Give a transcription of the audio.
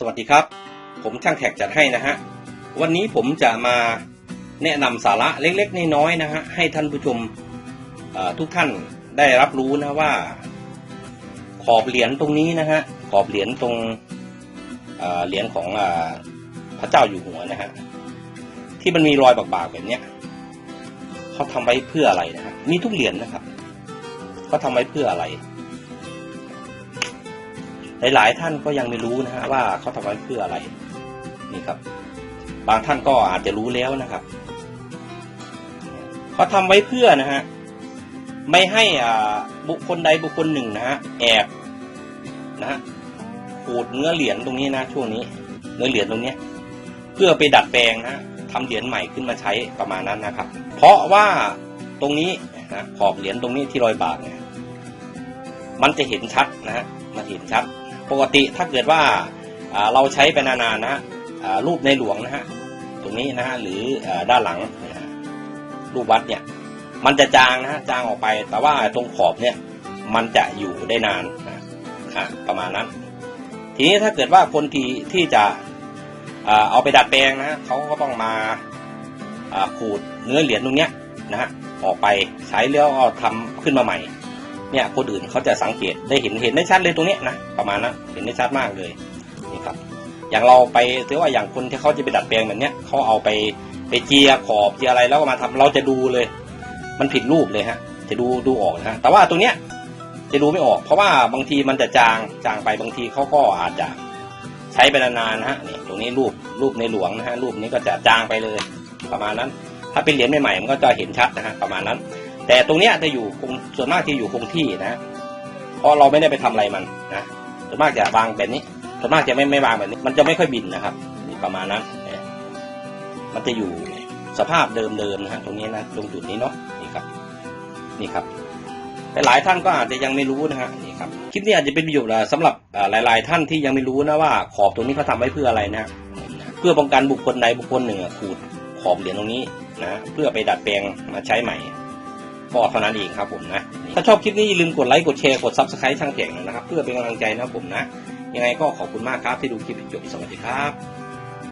สวัสดีครับ ผมช่างแท็กจัดให้นะฮะ วันนี้ผมจะมาแนะนำสาระเล็กๆน้อยๆนะฮะให้ท่านผู้ชมทุกท่านได้รับรู้นะว่า ขอบเหรียญตรงนี้นะฮะขอบเหรียญตรงเหรียญของอพระเจ้าอยู่หัวนะฮะที่มันมีรอยบากๆแบบเนี้ยเขาทำไว้เพื่ออะไรนะฮะมีทุกเหรียญนะครับเขาทำไว้เพื่ออะไร หลายๆ ท่านก็ยังไม่รู้นะฮะว่าเขาทำไว้เพื่ออะไรนี่ครับ บางท่านก็อาจจะรู้แล้วนะครับเขาทำไว้เพื่อนะฮะไม่ให้อาบุคคลใดบุคคลหนึ่งนะฮะแอบนะฮะขูดเนื้อเหรียญตรงนี้นะช่วงนี้ เนื้อเหรียญตรงนี้เพื่อไปดัดแปลงนะทำเหรียญใหม่ขึ้นมาใช้ประมาณนั้นนะครับ เพราะว่าตรงนี้นะขอบเหรียญตรงนี้ที่รอยบากเนี่ยมันจะเห็นชัดนะฮะมันเห็นชัด ปกติถ้าเกิดว่าเราใช้ไปนานๆนะฮะรูปในหลวงนะฮะตรงนี้นะฮะหรือด้านหลังนะฮะรูปวัดเนี่ยมันจะจางนะฮะจางออกไป แต่ว่าตรงขอบเนี่ยมันจะอยู่ได้นานนะอะประมาณนั้น ทีนี้ถ้าเกิดว่าคนที่ที่จะเอาไปดัดแปลงนะฮะเขาก็ต้องมาอ่าขูดเนื้อเหรียญตรงเนี้ยนะฮะออกไปใช้แล้วเอาทำขึ้นมาใหม่ เนี่ยคนอื่นเขาจะสังเกตได้เห็นเห็นได้ชัดเลยตรงนี้นะประมาณนั้นเห็นได้ชัดมากเลยนี่ครับ อย่างเราไปถือว่าอย่างคนที่เขาจะไปดัดแปลงแบบเนี้ยเขาเอาไปไปเจียขอบเจียอะไรแล้วก็มาทำเราจะดูเลย มันผิดรูปเลยฮะ จะดูดูออกนะฮะแต่ว่าตรงเนี้ยจะดูไม่ออก เพราะว่าบางทีมันจะจางจางไปบางทีเขาก็อาจจะใช้ไปนานๆนะฮะนี่ตรงนี้รูปรูปในหลวงนะฮะรูปนี้ก็จะจางไปเลย ประมาณนั้น ถ้าเป็นเหรียญใหม่ๆมันก็จะเห็นชัดนะฮะประมาณนั้น แต่ตรงเนี้ยจะอยู่คงส่วนมากจะอยู่คงที่นะเพราะเราไม่ได้ไปทำอะไรมันนะส่วนมากจะวางแบบนี้ส่วนมากจะไม่ไม่วางแบบนี้ มันจะไม่ค่อยบินนะครับประมาณนั้นเนี่ยมันจะอยู่สภาพเดิมๆนะฮะตรงนี้นะตรงจุดนี้เนาะนี่ครับ นี่ครับแต่หลายท่านก็อาจจะยังไม่รู้นะฮะนี่ครับคลิปนี้อาจจะเป็นประโยชน์สำหรับอ่าหลาย ๆ ท่านที่ยังไม่รู้นะว่า ขอบตรงนี้เขาทำไว้เพื่ออะไรนะ เพื่อป้องกันบุคคลใดบุคคลหนึ่งขูดขอบเหรียญตรงนี้นะเพื่อไปดัดแปลงมาใช้ใหม่ ก็เท่านั้นเองครับผมนะ ถ้าชอบคลิปนี้อย่าลืมกดไลค์กดแชร์กดซับสไครต์ช่างเก่งนะครับ เพื่อเป็นกำลังใจนะผมนะ ยังไงก็ขอบคุณมากครับที่ดูคลิปจนจบสวัสดีครับ